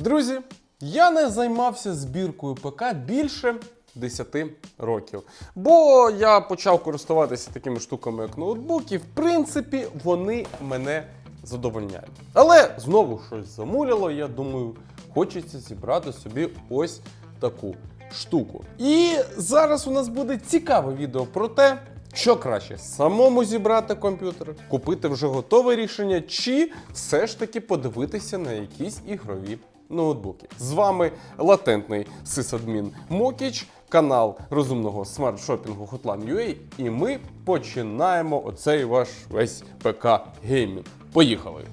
Друзі, я не займався збіркою ПК більше 10 років. Бо я почав користуватися такими штуками, як ноутбуки. В принципі, вони мене задовольняють. Але знову щось замуляло, я думаю, хочеться зібрати собі ось таку штуку. І зараз у нас буде цікаве відео про те, що краще самому зібрати комп'ютер, купити вже готове рішення, чи все ж таки подивитися на якісь ігрові ноутбуки. З вами латентний сисадмін Мокіч, канал розумного смарт-шопінгу Hotline.ua, і ми починаємо оцей ваш весь ПК геймінг. Поїхали!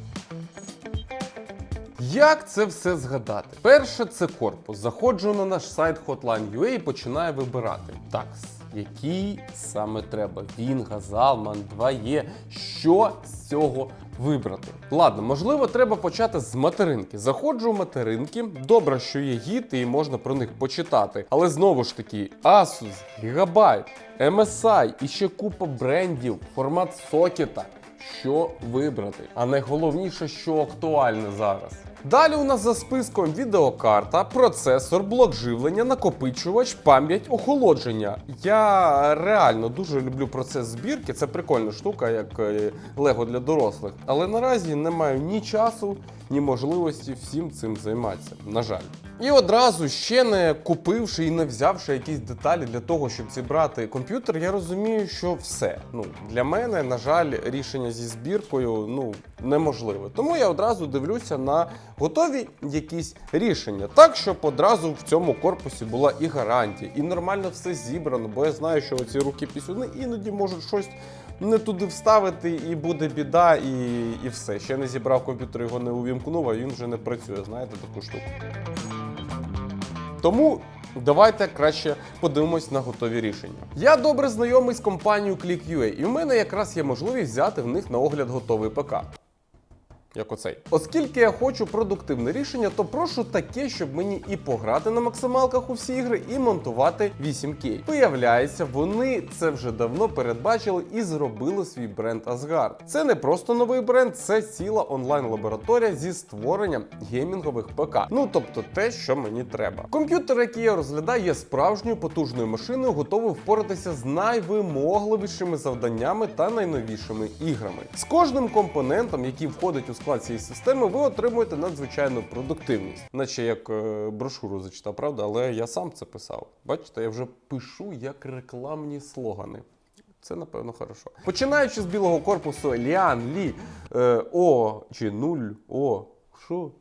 Як це все згадати? Перше, це корпус. Заходжу на наш сайт Hotline.ua і починаю вибирати. Так, який саме треба? Вінга, Залман, 2Е. Що з цього вибрати? Ладно, можливо, треба почати з материнки. Заходжу в материнки. Добре, що є гід і можна про них почитати. Але знову ж таки, Asus, Gigabyte, MSI і ще купа брендів, формат сокета що вибрати. А найголовніше, що актуальне зараз. Далі у нас за списком відеокарта, процесор, блок живлення, накопичувач, пам'ять, охолодження. Я реально дуже люблю процес збірки. Це прикольна штука, як е, Лего для дорослих. Але наразі не маю ні часу, ні можливості всім цим займатися. На жаль. І одразу ще не купивши і не взявши якісь деталі для того, щоб зібрати комп'ютер, я розумію, що все. Ну для мене, на жаль, рішення зі збіркою ну неможливе. Тому я одразу дивлюся на готові якісь рішення, так щоб одразу в цьому корпусі була і гарантія, і нормально все зібрано. Бо я знаю, що оці руки пісюни іноді можуть щось. Не туди вставити, і буде біда, і, і все. Ще не зібрав комп'ютер, його не увімкнув, а він вже не працює. Знаєте таку штуку. Тому давайте краще подивимось на готові рішення. Я добре знайомий з компанією ClickUA, і в мене якраз є можливість взяти в них на огляд готовий ПК. Як оцей. Оскільки я хочу продуктивне рішення, то прошу таке, щоб мені і пограти на максималках у всі ігри, і монтувати 8К. Виявляється, вони це вже давно передбачили і зробили свій бренд Asgard. Це не просто новий бренд, це ціла онлайн-лабораторія зі створенням геймінгових ПК. Ну тобто те, що мені треба. Комп'ютер, який я розглядаю, є справжньою потужною машиною, готовий впоратися з найвимогливішими завданнями та найновішими іграми. З кожним компонентом, який входить у склад цієї системи, ви отримуєте надзвичайну продуктивність, наче як е, брошуру зачитав, правда, але я сам це писав. Бачите, я вже пишу як рекламні слогани. Це напевно хорошо. Починаючи з білого корпусу Ліан Лі е, О чи 0 О. Що?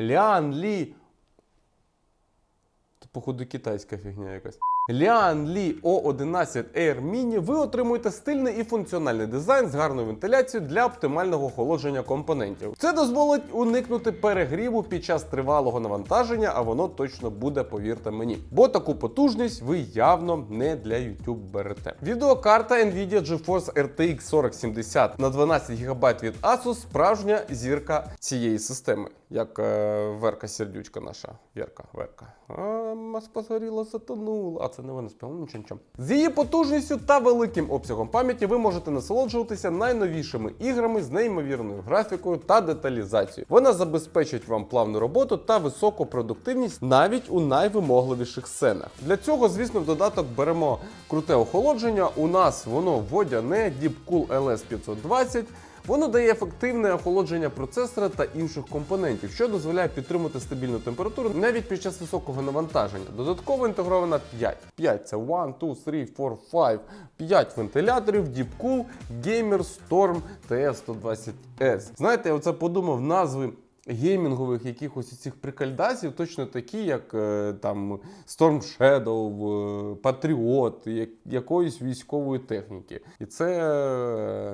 Ліан Лі. Це, походу, китайська фігня якась. Li O11 Air Mini ви отримуєте стильний і функціональний дизайн з гарною вентиляцією для оптимального охолодження компонентів. Це дозволить уникнути перегріву під час тривалого навантаження, а воно точно буде, повірте мені. Бо таку потужність ви явно не для YouTube берете. Відеокарта Nvidia GeForce RTX 4070 на 12 ГБ від Asus справжня зірка цієї системи. Як е, Верка Сердючка наша. Верка, Верка. А, Москва згоріла, затонула. А це не вона співала, нічого нічого. З її потужністю та великим обсягом пам'яті ви можете насолоджуватися найновішими іграми з неймовірною графікою та деталізацією. Вона забезпечить вам плавну роботу та високу продуктивність навіть у найвимогливіших сценах. Для цього, звісно, в додаток беремо круте охолодження. У нас воно водяне Deepcool LS 520. Воно дає ефективне охолодження процесора та інших компонентів, що дозволяє підтримати стабільну температуру навіть під час високого навантаження. Додатково інтегрована 5. 5 це 1, 2, 3, 4, 5. 5 вентиляторів, Deepcool, Gamer Storm TS120S. Знаєте, я оце подумав назви. Геймінгових якихось цих прикальдасів точно такі, як е, там Storm Shadow, Patriot, як, якоїсь військової техніки. І це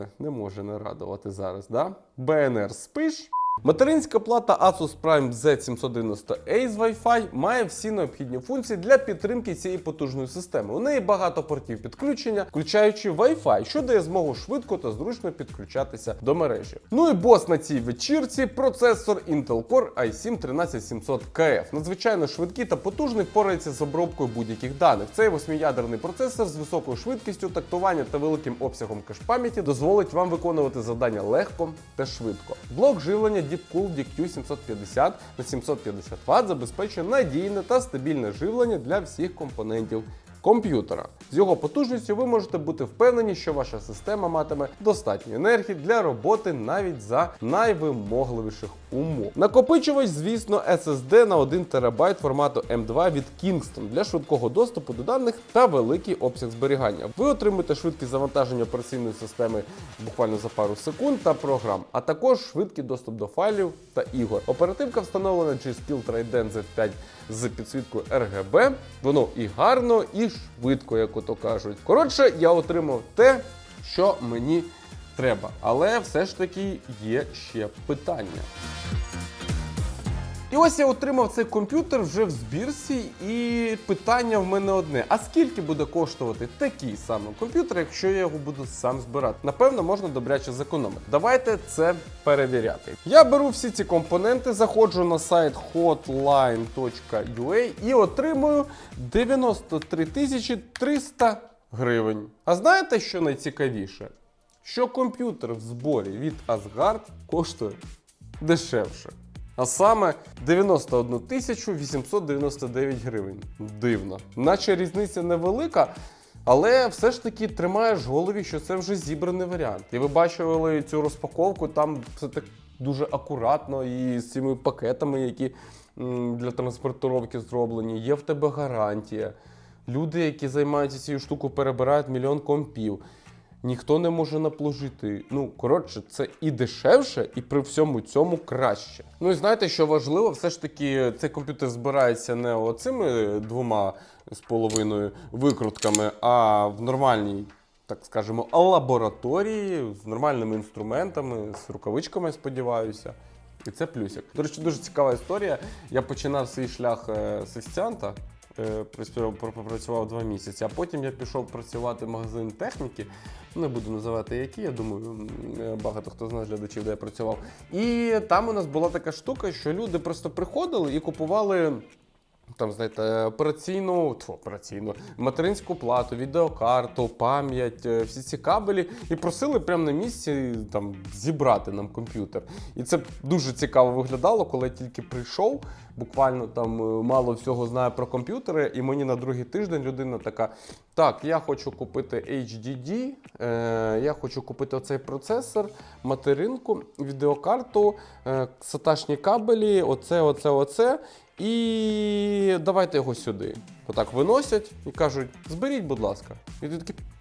е, не може не радувати зараз. Да? БНР спиш. Материнська плата Asus Prime Z790A з Wi-Fi має всі необхідні функції для підтримки цієї потужної системи. У неї багато портів підключення, включаючи Wi-Fi, що дає змогу швидко та зручно підключатися до мережі. Ну і бос на цій вечірці процесор Intel Core i7 13700KF. Надзвичайно швидкий та потужний впорається з обробкою будь-яких даних. Цей восьмиядерний процесор з високою швидкістю тактування та великим обсягом кеш-пам'яті дозволить вам виконувати завдання легко та швидко. Блок живлення Deepcool DQ750 на 750 Вт забезпечує надійне та стабільне живлення для всіх компонентів комп'ютера. З його потужністю ви можете бути впевнені, що ваша система матиме достатньо енергії для роботи навіть за найвимогливіших умов. Накопичувач, звісно, SSD на 1 ТБ формату M2 від Kingston для швидкого доступу до даних та великий обсяг зберігання. Ви отримуєте швидкість завантаження операційної системи буквально за пару секунд та програм, а також швидкий доступ до файлів та ігор. Оперативка встановлена G-Skill Trident Z5 з підсвіткою RGB. Воно і гарно, і швидко, як ото кажуть. Коротше, я отримав те, що мені треба. Але все ж таки є ще питання. І ось я отримав цей комп'ютер вже в збірці, і питання в мене одне: а скільки буде коштувати такий самий комп'ютер, якщо я його буду сам збирати? Напевно, можна добряче зекономити. Давайте це перевіряти. Я беру всі ці компоненти, заходжу на сайт hotline.ua і отримую 93 300 гривень. А знаєте, що найцікавіше? Що комп'ютер в зборі від Asgard коштує дешевше. А саме 91 тисячу 899 гривень. Дивно. Наче різниця невелика, але все ж таки тримаєш в голові, що це вже зібраний варіант. І ви бачили цю розпаковку, там все так дуже акуратно і з цими пакетами, які для транспортировки зроблені. Є в тебе гарантія. Люди, які займаються цією штукою, перебирають мільйон компів. Ніхто не може наплужити. Ну, коротше, це і дешевше, і при всьому цьому краще. Ну і знаєте, що важливо, все ж таки цей комп'ютер збирається не оцими двома з половиною викрутками, а в нормальній, так скажемо, лабораторії з нормальними інструментами, з рукавичками, сподіваюся. І це плюсик. До речі, дуже цікава історія. Я починав свій шлях е, асистента. Е, Пропрацював два місяці, а потім я пішов працювати в магазин техніки. Не буду називати які, я думаю, е, багато хто з нас глядачів, де я працював. І там у нас була така штука, що люди просто приходили і купували. Там, знаєте, операційну, тьфу, операційну, материнську плату, відеокарту, пам'ять, е, всі ці кабелі, і просили прямо на місці там зібрати нам комп'ютер. І це дуже цікаво виглядало, коли я тільки прийшов. Буквально там е, мало всього знаю про комп'ютери, і мені на другий тиждень людина така: так, я хочу купити HDD, е, я хочу купити оцей процесор, материнку, відеокарту, е, саташні кабелі, оце, оце, оце. І давайте його сюди. Отак виносять і кажуть: зберіть, будь ласка. І ти такий «Пф,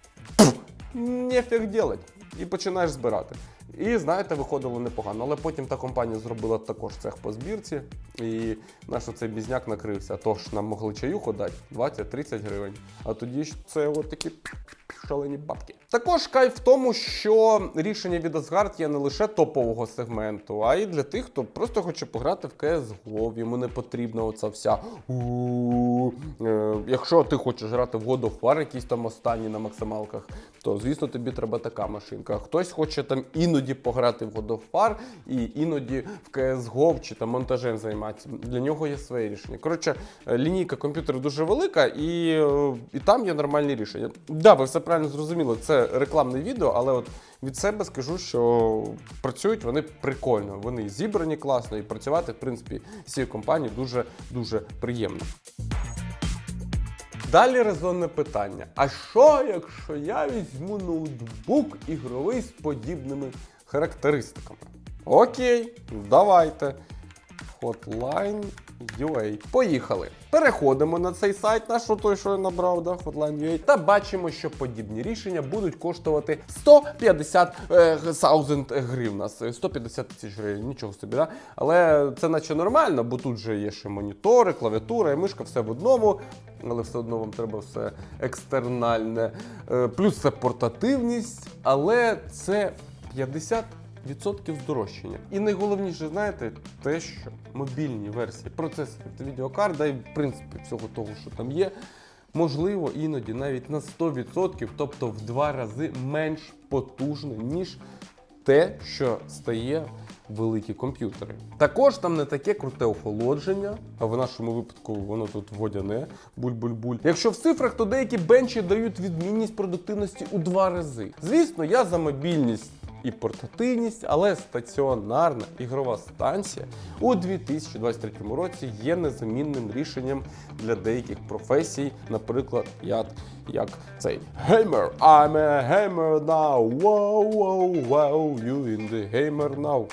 нефіг делать. І починаєш збирати. І знаєте, виходило непогано. Але потім та компанія зробила також цех по збірці, і наш оцей бізняк накрився. Тож нам могли чаюху дати 20-30 гривень. А тоді ж це от такі шалені бабки. Також кайф в тому, що рішення від Asgard є не лише топового сегменту, а й для тих, хто просто хоче пограти в CSGO, йому не потрібна оця вся. Е, Якщо ти хочеш грати в God of War, якісь там останні на максималках, то звісно тобі треба така машинка. Хтось хоче там іноді пограти в God of War і іноді в CSGO чи там монтажем займатися. Для нього є своє рішення. Коротше, е, лінійка комп'ютерів дуже велика, і, е, і там є нормальні рішення. Да, ви все правильно зрозуміли. Це рекламне відео, але от від себе скажу, що працюють вони прикольно. Вони зібрані класно, і працювати, в принципі, з цією компанією дуже дуже приємно. Далі резонне питання: а що, якщо я візьму ноутбук ігровий з подібними характеристиками? Окей, давайте. Hotline UA. Поїхали. Переходимо на цей сайт, наш той, що я набрав, да, Hotline UA, та бачимо, що подібні рішення будуть коштувати 150 е, thousand гривень. 150 тисяч гривень, нічого собі, да? Але це наче нормально, бо тут же є ще монітори, клавіатура і мишка, все в одному, але все одно вам треба все екстернальне. Е, Плюс це портативність, але це 50 відсотків здорожчання. І найголовніше, знаєте, те, що мобільні версії процесорів та відеокарт, да і в принципі всього того, що там є, можливо, іноді навіть на 100%, тобто в два рази менш потужне, ніж те, що стає великі комп'ютери. Також там не таке круте охолодження, а в нашому випадку воно тут водяне, буль-буль-буль. Якщо в цифрах, то деякі бенчі дають відмінність продуктивності у два рази. Звісно, я за мобільність і портативність, але стаціонарна ігрова станція у 2023 році є незамінним рішенням для деяких професій, наприклад, як, як цей Gamer, I'm a gamer now. Wow, wow, wow, you in the gamer now.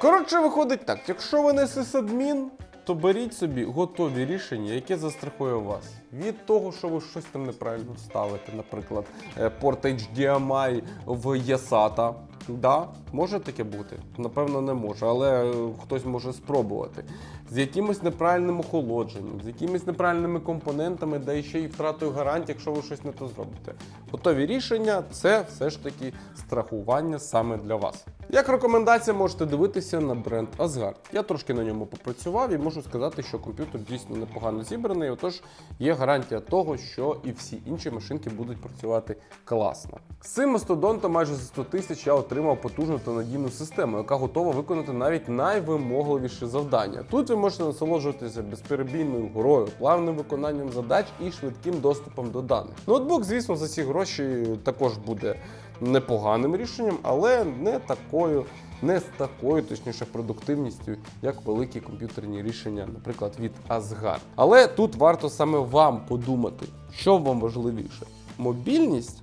Коротше, виходить так: якщо ви не сисадмін, то беріть собі готові рішення, яке застрахує вас від того, що ви щось там неправильно ставите, наприклад, е, порт HDMI в ESATA. Да, може таке бути? Напевно, не може, але е, хтось може спробувати. З якимось неправильним охолодженням, з якимись неправильними компонентами, де ще й втратою гарантії, якщо ви щось не то зробите. Готові рішення це все ж таки страхування саме для вас. Як рекомендація можете дивитися на бренд Asgard. Я трошки на ньому попрацював і можу сказати, що комп'ютер дійсно непогано зібраний. Отож, є гарантія того, що і всі інші машинки будуть працювати класно. З цим мастодонтом майже за 100 тисяч я отримав потужну та надійну систему, яка готова виконати навіть найвимогливіші завдання. Тут ви можете насолоджуватися безперебійною грою, плавним виконанням задач і швидким доступом до даних. Ноутбук, звісно, за ці гроші також буде непоганим рішенням, але не такою, не з такою, точніше, продуктивністю, як великі комп'ютерні рішення, наприклад, від Asgard. Але тут варто саме вам подумати, що вам важливіше: мобільність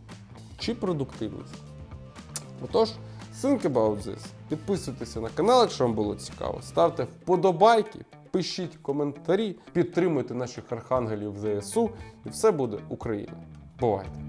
чи продуктивність. Отож, think about this. Підписуйтеся на канал, якщо вам було цікаво. Ставте вподобайки, пишіть коментарі, підтримуйте наших архангелів ЗСУ, і все буде Україна. Бувайте!